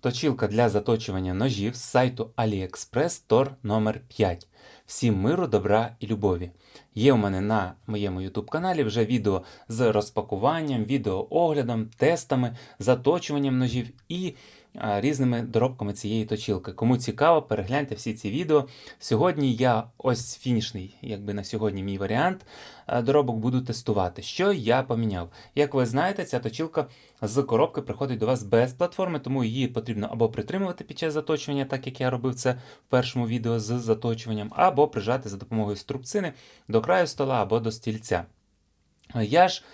Точілка для заточування ножів з сайту AliExpress Тор номер 5. Всім миру, добра і любові. Є у мене на моєму YouTube каналі вже відео з розпакуванням, відеооглядом, тестами, заточуванням ножів і різними доробками цієї точілки. Кому цікаво, перегляньте всі ці відео. Сьогодні я ось фінішний, якби на сьогодні мій варіант доробок буду тестувати. Що я поміняв? Як ви знаєте, ця точілка з коробки приходить до вас без платформи, тому її потрібно або притримувати під час заточування, так як я робив це в першому відео з заточуванням, або прижати за допомогою струбцини до краю стола або до стільця. Я ж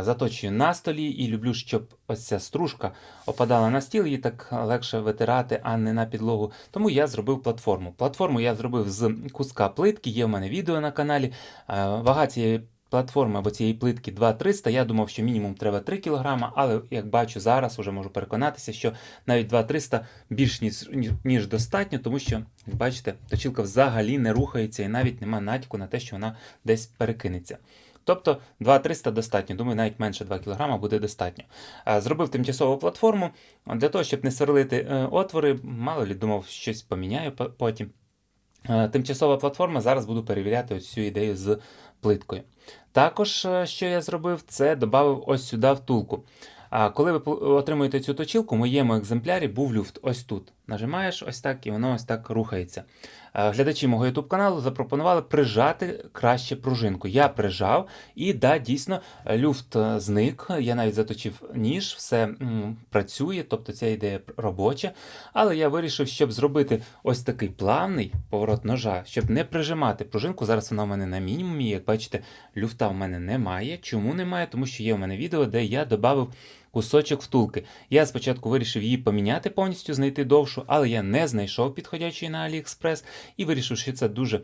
заточую на столі і люблю, щоб ось ця стружка опадала на стіл, її так легше витирати, а не на підлогу. Тому я зробив платформу. Платформу я зробив з куска плитки, є в мене відео на каналі. Вага цієї платформи або цієї плитки 2300. Я думав, що мінімум треба 3 кг, але як бачу зараз, вже можу переконатися, що навіть 2300 більш ніж, ніж, достатньо, тому що, як бачите, точилка взагалі не рухається і навіть нема натяку на те, що вона десь перекинеться. Тобто 2300 достатньо, думаю, навіть менше 2 кг буде достатньо. Зробив тимчасову платформу для того, щоб не сверлити е, отвори, мало лі думав, щось поміняю потім. Тимчасова платформа, зараз буду перевіряти ось цю ідею з плиткою. Також, е, що я зробив, це додав ось сюди втулку. А коли ви отримуєте цю точилку, в моєму екземплярі був люфт ось тут. Нажимаєш ось так, і воно ось так рухається. Е, Глядачі мого YouTube каналу запропонували прижати краще пружинку. Я прижав, і да, дійсно, люфт е, зник. Я навіть заточив ніж, все працює, тобто ця ідея робоча. Але я вирішив, щоб зробити ось такий плавний поворот ножа, щоб не прижимати пружинку. Зараз вона в мене на мінімумі. Як бачите, люфта в мене немає. Чому немає? Тому що є в мене відео, де я додав кусочок втулки. Я спочатку вирішив її поміняти повністю, знайти довшу, але я не знайшов підходячої на AliExpress і вирішив, що це дуже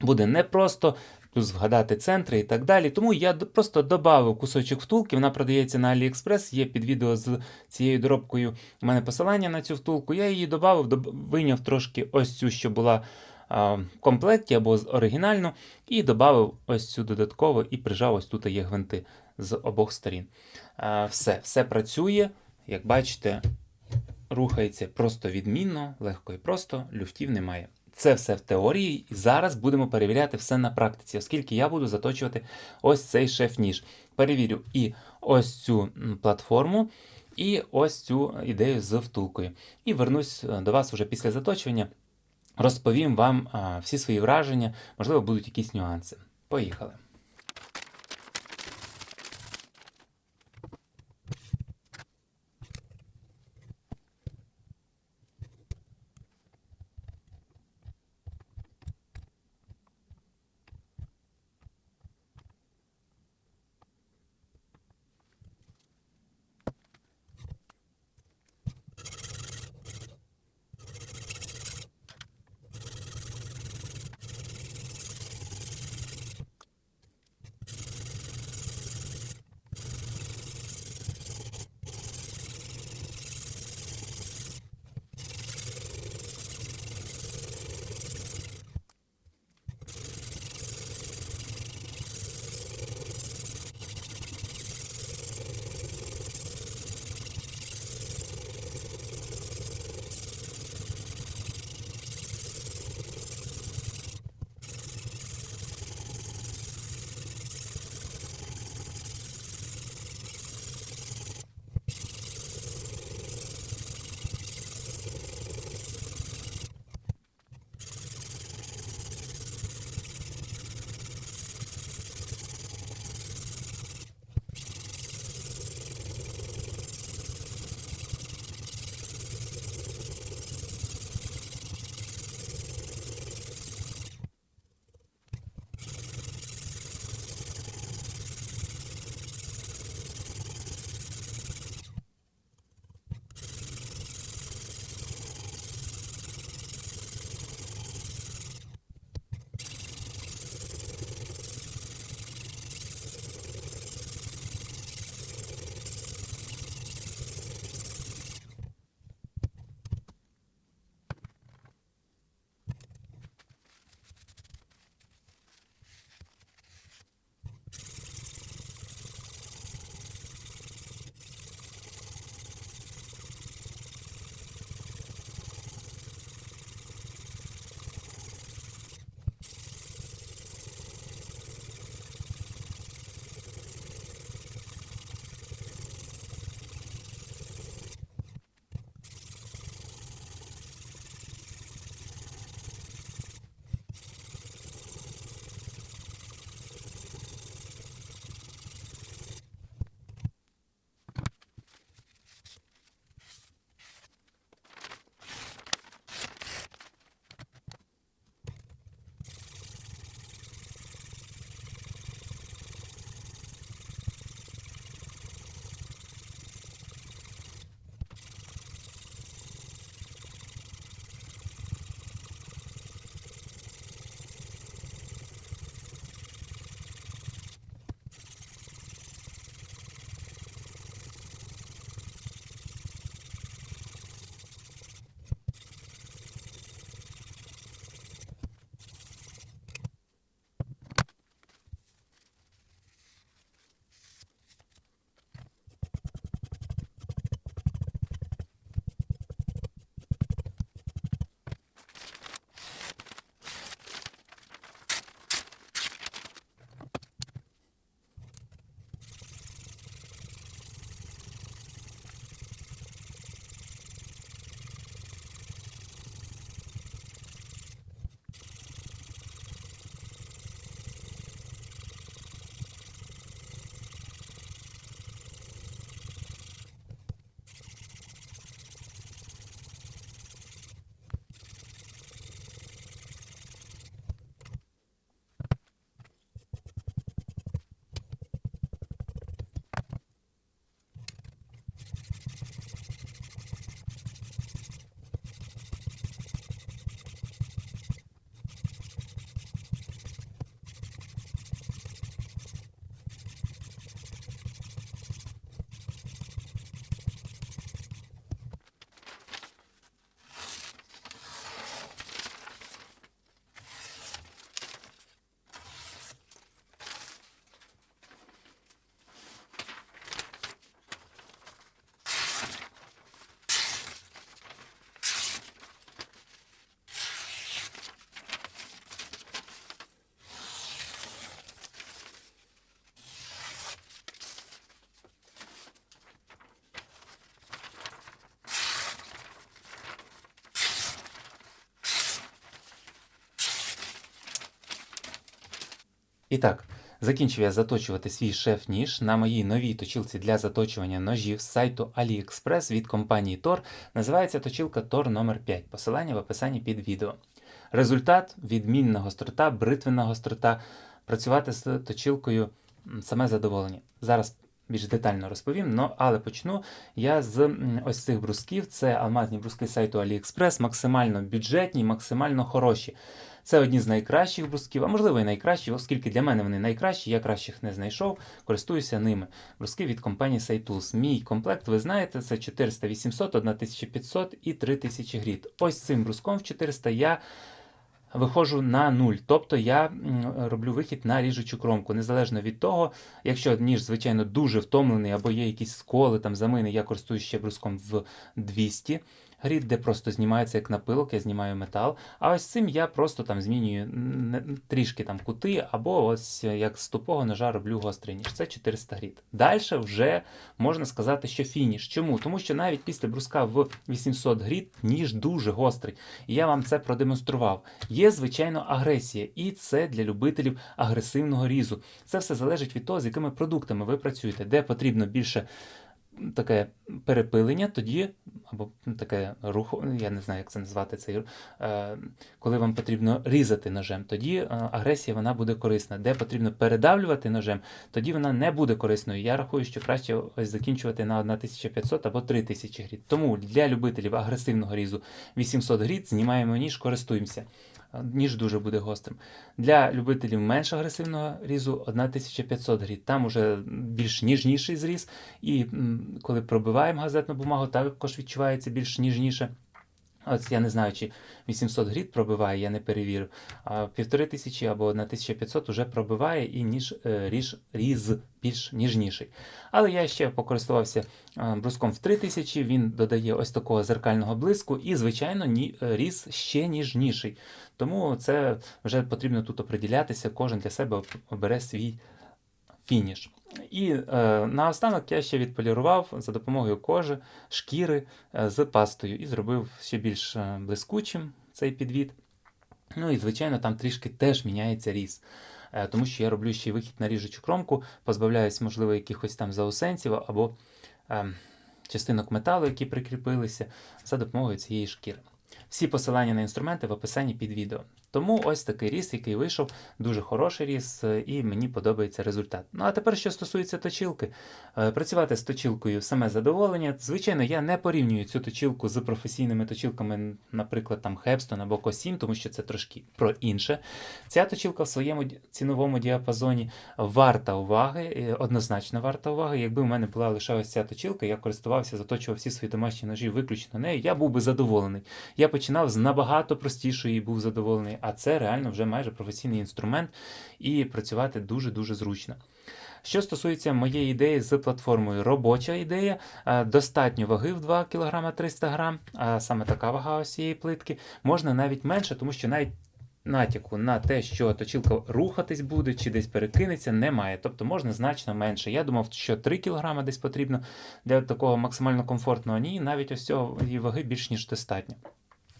буде непросто. Плюс вгадати центри і так далі. Тому я просто додав кусочок втулки, вона продається на AliExpress, є під відео з цією доробкою. У мене посилання на цю втулку. Я її додав, вийняв трошки ось цю, що була а, в комплекті або з оригінальну, і додав ось цю додатково і прижав ось тут є гвинти з обох сторін. Все, все працює. Як бачите, рухається просто відмінно, легко і просто, люфтів немає. Це все в теорії, і зараз будемо перевіряти все на практиці, оскільки я буду заточувати ось цей шеф-ніж. Перевірю і ось цю платформу, і ось цю ідею з втулкою. І вернусь е, до вас уже після заточування. Розповім вам а, всі свої враження, можливо, будуть якісь нюанси. Поїхали. І так, закінчив я заточувати свій шеф-ніж на моїй новій точилці для заточування ножів з сайту AliExpress від компанії Tor. Називається точилка Tor номер 5 Посилання в описанні під відео. Результат відмінна гострота, бритвенна гострота. Працювати з точилкою саме задоволення. Зараз більш детально розповім, але почну я з ось цих брусків. Це алмазні бруски сайту AliExpress, максимально бюджетні, максимально хороші. Це одні з найкращих брусків, а можливо і найкращі, оскільки для мене вони найкращі, я кращих не знайшов, користуюся ними. Бруски від компанії SiteTools. Мій комплект, ви знаєте, це 400, 800, 1500 і 3000 гріт. Ось цим бруском в 400 я виходжу на нуль. Тобто я роблю вихід на ріжучу кромку. Незалежно від того, якщо ніж, звичайно, дуже втомлений або є якісь сколи, там замини, я користуюсь ще бруском в 200 гріт, де просто знімається як напилок, я знімаю метал. А ось цим я просто там змінюю трішки там кути, або ось як з тупого ножа роблю гострий ніж. Це 400 гріт. Далі вже можна сказати, що фініш. Чому? Тому що навіть після бруска в 800 гріт ніж дуже гострий. І я вам це продемонстрував. Є, звичайно, агресія, і це для любителів агресивного різу. Це все залежить від того, з якими продуктами ви працюєте, де потрібно більше таке перепилення, тоді, або таке рух, я не знаю, як це назвати цей е, коли вам потрібно різати ножем, тоді е, агресія вона буде корисна. Де потрібно передавлювати ножем, тоді вона не буде корисною. Я рахую, що краще ось закінчувати на 1500 або 3000 гріт. Тому для любителів агресивного різу 800 гріт знімаємо ніж, користуємося. Ніж дуже буде гострим. Для любителів менш агресивного різу 1500 гріт. Там уже більш ніжніший зріз, і коли пробиваємо газетну бумагу, також відчувається більш ніжніше. Ось я не знаю, чи 800 гріт пробиває, я не перевірив. А 1500 або 1500 вже пробиває і ніж, е, ріж, різ більш ніжніший. Але я ще покористувався е, бруском в 3000, він додає ось такого зеркального блиску, і, звичайно, ні, різ ще ніжніший. Тому це вже потрібно тут оприділятися, кожен для себе обере свій фініш. І е, наостанок я ще відполірував за допомогою кожи, шкіри е, з пастою і зробив ще більш е, блискучим цей підвід. Ну і, звичайно, там трішки теж міняється різ. Е, тому що я роблю ще й вихід на ріжучу кромку, позбавляюсь, можливо, якихось там заусенців або е, частинок металу, які прикріпилися, за допомогою цієї шкіри. Всі посилання на інструменти в описанні під відео. Тому ось такий різ, який вийшов, дуже хороший різ, е, і мені подобається результат. Ну а тепер, що стосується точилки, Е, працювати з точилкою саме задоволення. Звичайно, я не порівнюю цю точилку з професійними точилками, наприклад, там Hepstone або Cosім, тому що це трошки про інше. Ця точилка в своєму ціновому діапазоні варта уваги, однозначно варта уваги. Якби в мене була лише ось ця точилка, я користувався, заточував всі свої домашні ножі виключно нею, я був би задоволений. Я починав з набагато простішої і був задоволений, а це реально вже майже професійний інструмент і працювати дуже-дуже зручно. Що стосується моєї ідеї з платформою, робоча ідея, достатньо ваги в 2 кг 300 г, а саме така вага ось цієї плитки, можна навіть менше, тому що навіть натяку на те, що точилка рухатись буде чи десь перекинеться, немає. Тобто можна значно менше. Я думав, що 3 кг десь потрібно для такого максимально комфортного. Ні, навіть ось цього її ваги більш ніж достатньо.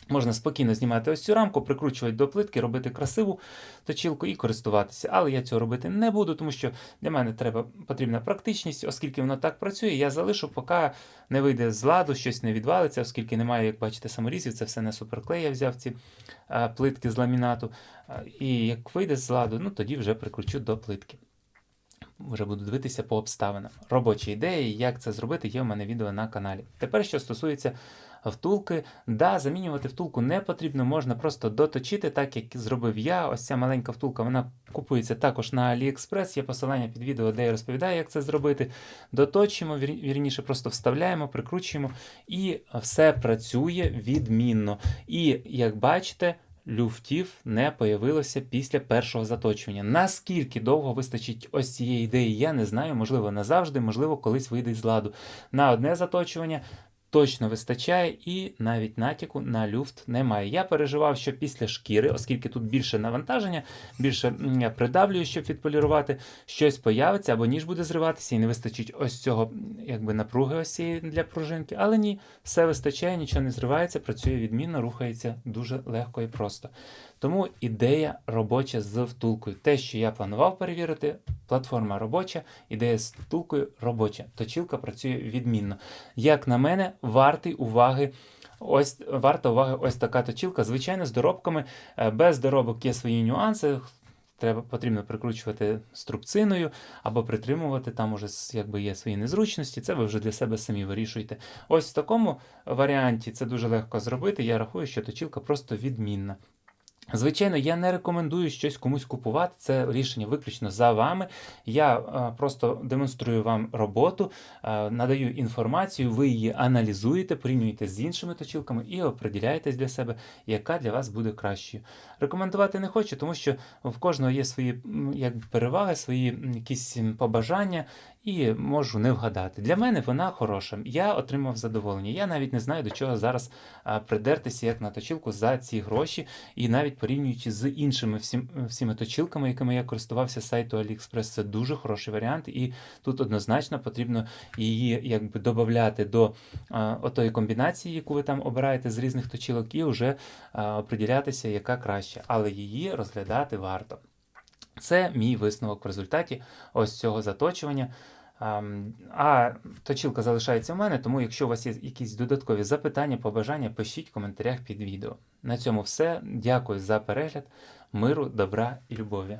Можна спокійно знімати ось цю рамку, прикручувати до плитки, робити красиву точилку і користуватися. Але я цього робити не буду, тому що для мене треба потрібна практичність, оскільки воно так працює, я залишу, поки не вийде з ладу, щось не відвалиться, оскільки немає, як бачите, саморізів, це все не суперклей, я взяв ці а, плитки з ламінату. А, І як вийде з ладу, ну тоді вже прикручу до плитки. Вже буду дивитися по обставинам. Робочі ідеї, як це зробити, є в мене відео на каналі. Тепер, що стосується втулки, да, замінювати втулку не потрібно, можна просто доточити, так як зробив я. Ось ця маленька втулка, вона купується також на AliExpress. Є посилання під відео, де я розповідаю, як це зробити. Доточуємо, вір- вірніше, просто вставляємо, прикручуємо, і все працює відмінно. І як бачите, люфтів не появилося після першого заточування. Наскільки довго вистачить ось цієї ідеї, я не знаю. Можливо, назавжди, можливо, колись вийде з ладу. На одне заточування точно вистачає, і навіть натяку на люфт немає. Я переживав, що після шкіри, оскільки тут більше навантаження, більше придавлюю, щоб відполірувати, щось появиться або ніж буде зриватися, і не вистачить ось цього якби напруги ось цієї для пружинки. Але ні, все вистачає, нічого не зривається, працює відмінно, рухається дуже легко і просто. Тому ідея робоча з втулкою. Те, що я планував перевірити, платформа робоча, ідея з втулкою робоча. Точилка працює відмінно. Як на мене, вартий уваги. Ось варта уваги ось така точилка. Звичайно, з доробками. Е, Без доробок є свої нюанси. Треба потрібно прикручувати струбциною або притримувати. Там уже якби є свої незручності. Це ви вже для себе самі вирішуєте. Ось в такому варіанті це дуже легко зробити. Я рахую, що точилка просто відмінна. Звичайно, я не рекомендую щось комусь купувати. Це рішення виключно за вами. Я е, просто демонструю вам роботу, е, надаю інформацію, ви її аналізуєте, порівнюєте з іншими точилками і определяєтесь для себе, яка для вас буде кращою. Рекомендувати не хочу, тому що в кожного є свої якби, переваги, свої якісь побажання, і можу не вгадати. Для мене вона хороша. Я отримав задоволення. Я навіть не знаю, до чого зараз придертися як на точилку за ці гроші, і навіть порівнюючи з іншими всім, всіми точилками, якими я користувався сайту AliExpress, це дуже хороший варіант, і тут однозначно потрібно її якби додати до а, отої комбінації, яку ви там обираєте з різних точилок, і вже а, оприділятися, яка краще, але її розглядати варто. Це мій висновок в результаті ось цього заточування. А точилка залишається в мене, тому якщо у вас є якісь додаткові запитання, побажання, пишіть в коментарях під відео. На цьому все. Дякую за перегляд, миру, добра і любові.